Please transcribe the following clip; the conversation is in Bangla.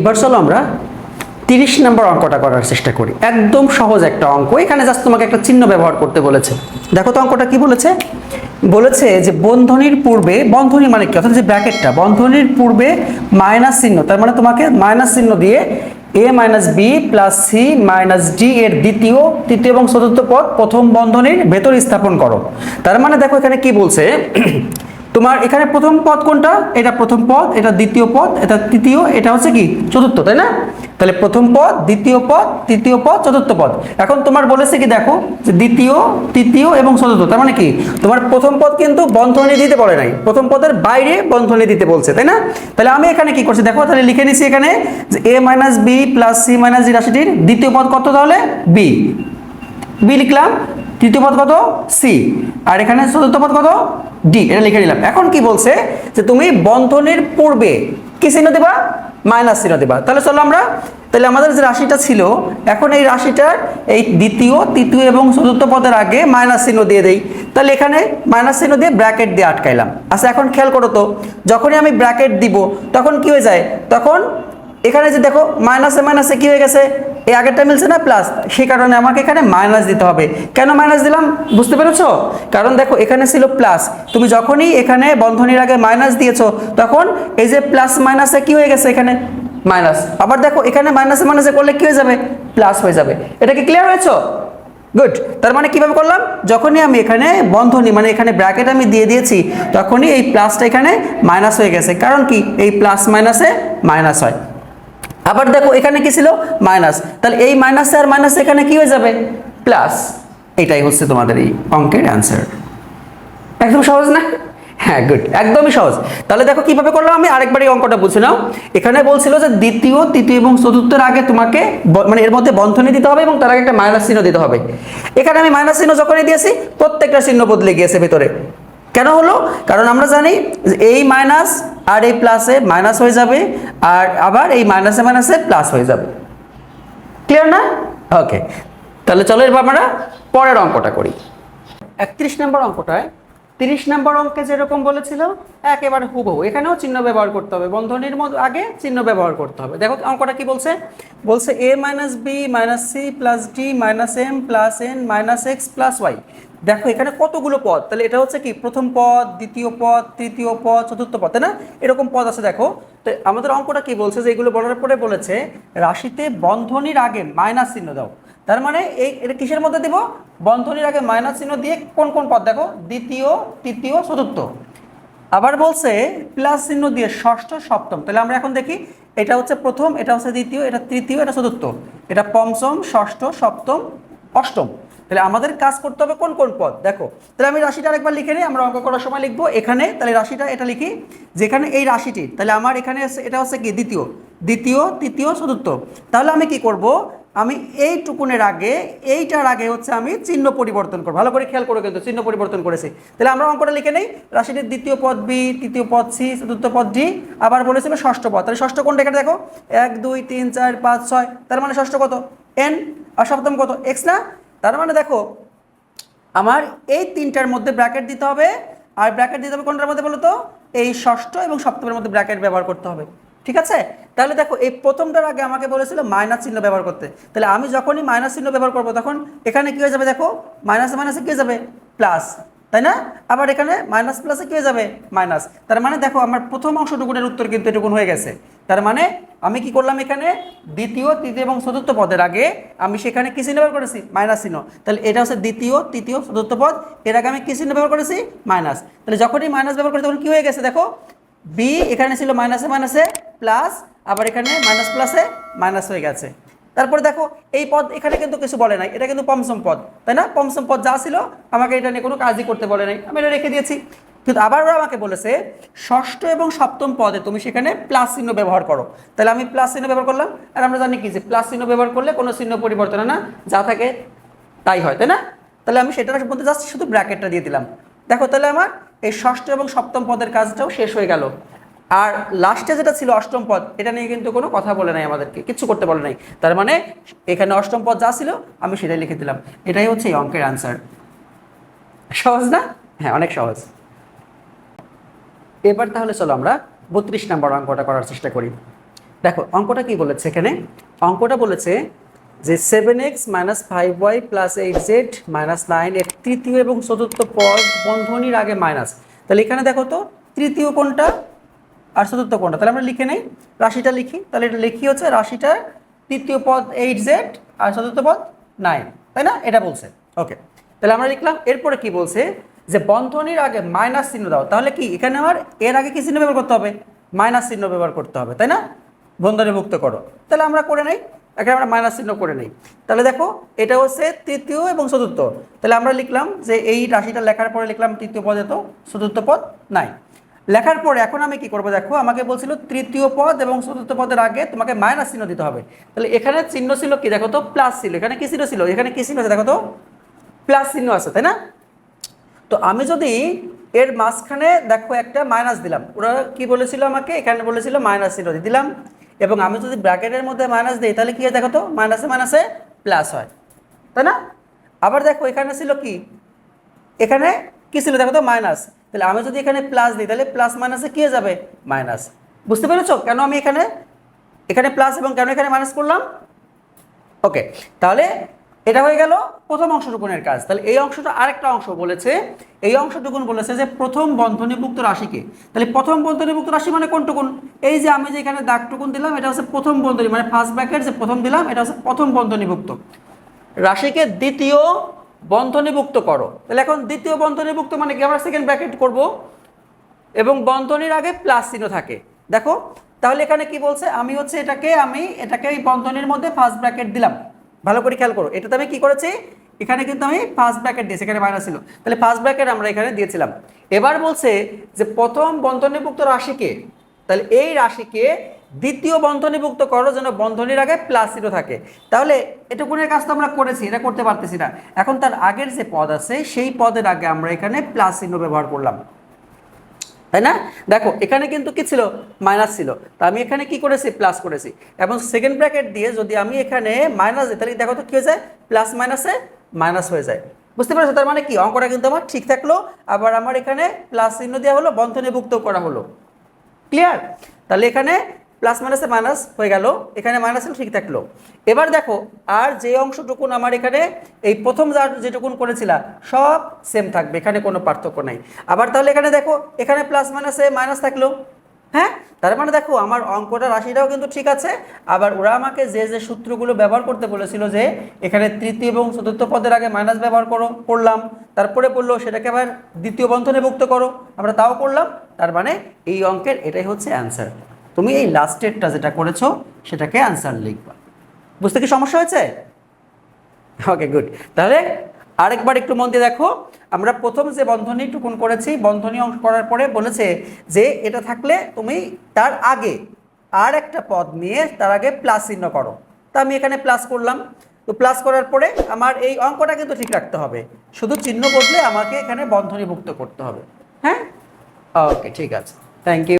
এবার চলো আমরা তিরিশ নম্বর অঙ্কটা করার চেষ্টা করি। একদম সহজ একটা অঙ্ক। এখানে জাস্ট তোমাকে একটা চিহ্ন ব্যবহার করতে বলেছে। দেখো তো অঙ্কটা কি বলেছে? বলেছে যে বন্ধনীর পূর্বে, বন্ধনী মানে কি? অর্থাৎ যে ব্র্যাকেটটা, বন্ধনীর পূর্বে মাইনাস চিহ্ন, তার মানে তোমাকে মাইনাস চিহ্ন দিয়ে A minus B plus C minus D এর দ্বিতীয়, তৃতীয় এবং চতুর্থ পদ প্রথম বন্ধনীর ভেতর স্থাপন করো। তার মানে দেখো এখানে কি বলছে? তোমার এখানে প্রথম পদ কোনটা? এটা প্রথম পদ, এটা দ্বিতীয় পদ, এটা তৃতীয়, এটা হচ্ছে কি? চতুর্থ, তাই না? তাহলে প্রথম পদ, দ্বিতীয় পদ, তৃতীয় পদ, চতুর্থ পদ। এখন তোমার বলেছে কি দেখো, যে দ্বিতীয়, তৃতীয় এবং চতুর্থ, তার মানে কি? তোমার প্রথম পদ কিন্তু বন্ধনী দিতে বলে নাই। প্রথম পদের বাইরে বন্ধনী দিতে বলছে, তাই না? তাহলে আমি এখানে কি করছি? দেখো, তাহলে লিখে নিছি এখানে যে A minus B plus C minus D রাশিটির দ্বিতীয় পদ কত তাহলে? বি। বি লিখলাম, তৃতীয় পদ কত? সি। আর এখানে চতুর্থ পদ কত? ডি এটা লিখে নিলাম। এখন কি বলছে? যে তুমি বন্ধনের পূর্বে কি চিহ্ন দেবা? মাইনাস চিহ্ন দেবা। তাহলে চলো আমরা, তাহলে আমাদের যে রাশিটা ছিল, এখন এই রাশিটার এই দ্বিতীয়, তৃতীয় এবং চতুর্থ পদের আগে মাইনাস চিহ্ন দিয়ে দেই। তাহলে এখানে মাইনাস চিহ্ন দিয়ে ব্র্যাকেট দিয়ে আটকাইলাম। আচ্ছা এখন খেয়াল করো তো, যখনই আমি ব্র্যাকেট দিব, তখন কি হয়ে যায়? তখন এখানে যে দেখো, মাইনাসে মাইনাসে কি হয়ে গেছে? এই আগেরটা মিলছে না প্লাস সেই কারণে আমাকে এখানে মাইনাস দিতে হবে। কেন মাইনাস দিলাম? বুঝতে পেরেছ? কারণ দেখো, এখানে ছিল প্লাস তুমি যখনই এখানে বন্ধনীর আগে মাইনাস দিয়েছ, তখন এই যে প্লাস মাইনাসে কি হয়ে গেছে এখানে? মাইনাস আবার দেখো, এখানে মাইনাসে মাইনাসে করলে কি হয়ে যাবে? প্লাস হয়ে যাবে। এটা কি ক্লিয়ার হয়েছো? গুড তার মানে কীভাবে করলাম? যখনই আমি এখানে বন্ধনী মানে এখানে ব্র্যাকেট আমি দিয়ে দিয়েছি, তখনই এই প্লাসটা এখানে মাইনাস হয়ে গেছে। কারণ কি? এই প্লাস মাইনাসে মাইনাস হয়। আবার দেখো, এখানে কি ছিল? মাইনাস। তাহলে এই মাইনাসে আর মাইনাস এখানে কি হয়ে যাবে? প্লাস। এটাই হচ্ছে তোমাদের এই অঙ্কের অ্যান্সার একদম সহজ না? হ্যাঁ গুড একদমই সহজ। তাহলে দেখো, কীভাবে করলাম আমি? আরেকবার এই অঙ্কটা বুঝে নাও। এখানে বলছিল যে দ্বিতীয়, তৃতীয় এবং চতুর্থের আগে তোমাকে মানে এর মধ্যে বন্ধনী দিতে হবে এবং তার আগে একটা মাইনাস চিহ্ন দিতে হবে। এখানে আমি মাইনাস চিহ্ন যখনই দিয়েছি, প্রত্যেকটা চিহ্ন বদলে গিয়েছে ভিতরে। কেন হলো? কারণ আমরা জানি এই মাইনাস আর এই প্লাসে মাইনাস হয়ে যাবে আর আবার এই মাইনাসে মাইনাসে প্লাস হয়ে যাবে। ক্লিয়ার না? ওকে তাহলে চলো এরপর আমরা পরের অঙ্কটা করি। একত্রিশ নম্বর অঙ্কটায় তিরিশ নম্বর অঙ্কে যেরকম বলেছিল, একেবারে হুবহু। এখানেও চিহ্ন ব্যবহার করতে হবে। বন্ধনীর আগে চিহ্ন ব্যবহার করতে হবে। দেখো অঙ্কটা কি বলছে? বলছে A minus B minus C plus D minus M plus N minus X plus Y দেখো এখানে কতগুলো পদ? তাহলে এটা হচ্ছে কি? প্রথম পদ, দ্বিতীয় পদ, তৃতীয় পদ, চতুর্থ পদ, তাই না? এরকম পদ আছে, দেখো। তো আমাদের অঙ্কটা কি বলছে? যে এগুলো বলার পরে বলেছে, রাশিতে বন্ধনীর আগে মাইনাস চিহ্ন দাও। তার মানে এই এটা কিসের মধ্যে দিব? বন্ধনীর আগে মাইনাস চিহ্ন দিয়ে কোন কোন পদ দেখো? দ্বিতীয়, তৃতীয়, চতুর্থ। আবার বলছে প্লাস চিহ্ন দিয়ে ষষ্ঠ, সপ্তম। তাহলে আমরা এখন দেখি, এটা হচ্ছে প্রথম, এটা হচ্ছে দ্বিতীয়, এটা তৃতীয়, এটা চতুর্থ। এটা পঞ্চম, ষষ্ঠ, সপ্তম, অষ্টম। তাহলে আমাদের কাজ করতে হবে কোন কোন পদ? দেখো, তাহলে আমি রাশিটা আরেকবার লিখে নিই, আমরা অঙ্ক করার সময় লিখব এখানে। তাহলে রাশিটা এটা লিখি, যেখানে এই রাশিটি, তাহলে আমার এখানে এটা হচ্ছে কি? দ্বিতীয়। দ্বিতীয়, তৃতীয়, চতুর্থ। তাহলে আমি কি করব? আমি এইটুকুনের আগে, এইটার আগে হচ্ছে আমি চিহ্ন পরিবর্তন করব। ভালো করে খেয়াল করে কিন্তু, চিহ্ন পরিবর্তন করেছি। তাহলে আমরা অঙ্কটা লিখে নেই। রাশিটির দ্বিতীয় পদ বি, তৃতীয় পদ সি, চতুর্থ পদ ডি, আবার বলেছিল ষষ্ঠ পদ। তাহলে ষষ্ঠ কোনটা এখানে দেখো? এক, দুই, তিন, চার, পাঁচ, ছয়। তার মানে ষষ্ঠ কত? এন, আর সপ্তম কত? এক্স না? তার মানে দেখো, আমার এই তিনটার মধ্যে ব্র্যাকেট দিতে হবে। আর ব্র্যাকেট দিতে হবে কোনটার মধ্যে বলো তো এই ষষ্ঠ এবং সপ্তমের মধ্যে ব্র্যাকেট ব্যবহার করতে হবে। ঠিক আছে? তাহলে দেখো, এই প্রথমটার আগে আমাকে বলেছিল মাইনাস চিহ্ন ব্যবহার করতে। তাহলে আমি যখনই মাইনাস চিহ্ন ব্যবহার করব তখন এখানে কি হয়ে যাবে দেখো? মাইনাসে মাইনাসে কি যাবে? প্লাস। তাই না? আবার এখানে মাইনাস প্লাসে কি হয়ে যাবে? মাইনাস। তার মানে দেখো, আমার প্রথম অংশটুকুনের উত্তর কিন্তু এটুকুন হয়ে গেছে। তার মানে আমি কি করলাম এখানে? দ্বিতীয়, তৃতীয় এবং চতুর্থ পদের আগে আমি সেখানে কি চিহ্ন ব্যবহার করেছি? মাইনাস চিহ্ন। তাহলে এটা হচ্ছে দ্বিতীয়, তৃতীয়, চতুর্থ পদ। এর আগে আমি কি চিহ্ন ব্যবহার করেছি? মাইনাস। তাহলে যখনই মাইনাস ব্যবহার করেছি তখন কি হয়ে গেছে দেখো? বি এখানে ছিল মাইনাসে মাইনাসে প্লাস আবার এখানে মাইনাস প্লাসে মাইনাস হয়ে গেছে। তারপরে দেখো, এই পদ এখানে কিন্তু কিছু বলে নাই। এটা কিন্তু পঞ্চম পদ, তাই না? পঞ্চম পদ যা ছিল, আমাকে এটা নিয়ে কোনো কাজই করতে বলে নাই। আমি এটা রেখে দিয়েছি। কিন্তু আবার ওরা আমাকে বলেছে, ষষ্ঠ এবং সপ্তম পদে তুমি সেখানে প্লাস চিহ্ন ব্যবহার করো। তাহলে আমি প্লাস চিহ্ন ব্যবহার করলাম, আর আমরা জানি কি যে প্লাস চিহ্ন ব্যবহার করলে কোনো চিহ্ন পরিবর্তন না, যা থাকে তাই হয়, তাই না? তাহলে আমি সেটার মধ্যে জাস্ট শুধু ব্র্যাকেটটা দিয়ে দিলাম। দেখো, তাহলে আমার এই ষষ্ঠ এবং সপ্তম পদের কাজটাও শেষ হয়ে গেল। আর লাস্টে যেটা ছিল অষ্টম পদ, এটা নিয়ে কিন্তু কোনো কথা বলে নাই আমাদেরকে, কিচ্ছু করতে বলে নাই। তার মানে এখানে অষ্টম পদ যা ছিল, আমি সেটাই লিখে দিলাম। এটাই হচ্ছে এই অঙ্কের আনসার সহজ না? হ্যাঁ অনেক সহজ। এবার তাহলে চলো আমরা বত্রিশ নম্বর অঙ্কটা করার চেষ্টা করি। দেখো, অঙ্কটা কি বলেছে এখানে? অঙ্কটা বলেছে যে seven X minus five Y plus eight Z minus nine এর তৃতীয় এবং চতুর্থ পদ বন্ধনীর আগে মাইনাস তাহলে এখানে দেখো তো, তৃতীয় কোনটা? আর চতুর্থ কোনটা তাহলে আমরা লিখে নেই, রাশিটা লিখি। তাহলে এটা লিখি হচ্ছে রাশিটার তৃতীয় পদ এইট জেড আর চতুর্থ পদ নাইন তাই না? এটা বলছে। ওকে তাহলে আমরা লিখলাম, এরপরে কি বলছে? যে বন্ধনীর আগে মাইনাস চিহ্ন দাও। তাহলে কি, এখানে আমার এর আগে কি চিহ্ন ব্যবহার করতে হবে? মাইনাস চিহ্ন ব্যবহার করতে হবে, তাই না? বন্ধনী মুক্ত করো। তাহলে আমরা করে নেই এখানে আমরা মাইনাস চিহ্ন করে নেই। তাহলে দেখো, এটা হচ্ছে তৃতীয় এবং চতুর্থ। তাহলে আমরা লিখলাম যে এই রাশিটা লেখার পরে লিখলাম তৃতীয় পদে তো চতুর্থ পদ নাই লেখার পরে এখন আমি কি করব দেখো, আমাকে বলছিল তৃতীয় পদ এবং চতুর্থ পদের আগে তোমাকে মাইনাস চিহ্ন দিতে হবে। তাহলে এখানে চিহ্ন ছিল কি? দেখো তো, প্লাস ছিল। এখানে কি চিহ্ন ছিল? এখানে কি চিহ্ন আছে দেখো তো? প্লাস চিহ্ন আছে, তাই না? তো আমি যদি এর মাঝখানে দেখো একটা মাইনাস দিলাম, ওরা কি বলেছিল আমাকে? এখানে বলেছিল মাইনাস চিহ্ন দিয়ে দিলাম। এবং আমি যদি ব্র্যাকেটের মধ্যে মাইনাস দিই, তাহলে কি হয় দেখো তো? মাইনাসে মাইনাসে প্লাস হয়, তাই না? আবার দেখো এখানে ছিল কি? এখানে কি ছিল দেখো তো? মাইনাস। তাহলে আমি যদি এখানে প্লাস দিই, তাহলে প্লাস মাইনাসে কি যাবে? মাইনাস বুঝতে পেরেছ? কেন আমি এখানে এখানে প্লাস এবং কেন এখানে মাইনাস করলাম? ওকে তাহলে এটা হয়ে গেল প্রথম অংশটুকুনের কাজ। তাহলে এই অংশটা আরেকটা অংশ বলেছে। এই অংশটুকুন বলেছে যে প্রথম বন্ধনীভুক্ত রাশিকে। তাহলে প্রথম বন্ধনীভুক্ত রাশি মানে কোনটুকুন? এই যে আমি যে এখানে দাগটুকুন দিলাম, এটা হচ্ছে প্রথম বন্ধনী মানে ফার্স্ট ব্র্যাকেট যে প্রথম দিলাম, এটা হচ্ছে প্রথম বন্ধনীভুক্ত। রাশিকে দ্বিতীয় বন্ধনীভুক্ত করো। তাহলে এখন দ্বিতীয় বন্ধনীভুক্ত মানে কি? আমরা সেকেন্ড ব্র্যাকেট করব। এবং বন্ধনীর আগে প্লাস চিহ্ন থাকে। দেখো, তাহলে এখানে কি বলছে? আমি হচ্ছে এটাকে, আমি এটাকে এই বন্ধনীর মধ্যে ফার্স্ট ব্র্যাকেট দিলাম। ভালো করে খেয়াল করো। এটাতে আমি কি করেছি? এখানে কিন্তু আমি ফার্স্ট ব্র্যাকেট দিয়েছি, এখানে মাইনাস ছিল। তাহলে ফার্স্ট ব্র্যাকেট আমরা এখানে দিয়েছিলাম। এবার বলছে যে প্রথম বন্ধনীভুক্ত রাশিকে, তাহলে এই রাশিকে দ্বিতীয় বন্ধনীভুক্ত করো যেন বন্ধনীর আগে প্লাস জিরো থাকে। তাহলে এটুকুনের কাজ তো আমরা করেছি? এটা করতে পারতেছি না। এখন তার আগের যে পদ আছে, সেই পদের আগে আমরা এখানে প্লাস চিহ্ন ব্যবহার করলাম। তাই না? দেখো, এখানে কিন্তু কি ছিল? মাইনাস ছিল। তা আমি এখানে কি করেছি? প্লাস করেছি। এবং সেকেন্ড ব্র্যাকেট দিয়ে যদি আমি এখানে মাইনাস দিই, তাহলে দেখো তো কী হয়ে যায়? প্লাস মাইনাসে মাইনাস হয়ে যায়। বুঝতে পেরেছ? তার মানে কি? অঙ্কটা কিন্তু আমার ঠিক থাকল। আবার আমার এখানে প্লাস চিহ্ন দেওয়া হলো, বন্ধনীভুক্ত করা হলো। ক্লিয়ার তাহলে এখানে প্লাস মাইনাসে মাইনাস হয়ে গেল। এখানে মাইনাস ঠিক থাকল। এবার দেখো, আর যে অংশটুকুন আমার এখানে, এই প্রথম যার যেটুকুন করেছিলাম সব সেম থাকবে, এখানে কোনো পার্থক্য নাই। আবার তাহলে এখানে দেখো, এখানে প্লাস মাইনাসে মাইনাস থাকল। হ্যাঁ? তার মানে দেখো, আমার অঙ্কটা রাশিটাও কিন্তু ঠিক আছে। আবার ওরা আমাকে যে যে সূত্রগুলো ব্যবহার করতে বলেছিল যে, এখানে তৃতীয় এবং চতুর্থ পদের আগে মাইনাস ব্যবহার করো, করলাম। তারপরে বলল, সেটাকে আবার দ্বিতীয় বন্ধনে ভুক্ত করো। আমরা তাও করলাম। তার মানে এই অঙ্কের এটাই হচ্ছে অ্যান্সার তুমি এই লাস্টেরটা যেটা করেছ, সেটাকে অ্যান্সার লিখবা। বুঝতে কি সমস্যা হয়েছে? ওকে গুড তাহলে আরেকবার একটু মন দিয়ে দেখো, আমরা প্রথম যে বন্ধনী টুকুন করেছি, বন্ধনী অংশ করার পরে বলেছে যে এটা থাকলে তুমি তার আগে আর একটা পদ নিয়ে তার আগে প্লাস চিহ্ন করো। তা আমি এখানে প্লাস করলাম। তো প্লাস করার পরে আমার এই অঙ্কটা কিন্তু ঠিক রাখতে হবে। শুধু চিহ্ন বদলে আমাকে এখানে বন্ধনীভুক্ত করতে হবে। হ্যাঁ? ওকে ঠিক আছে। Thank you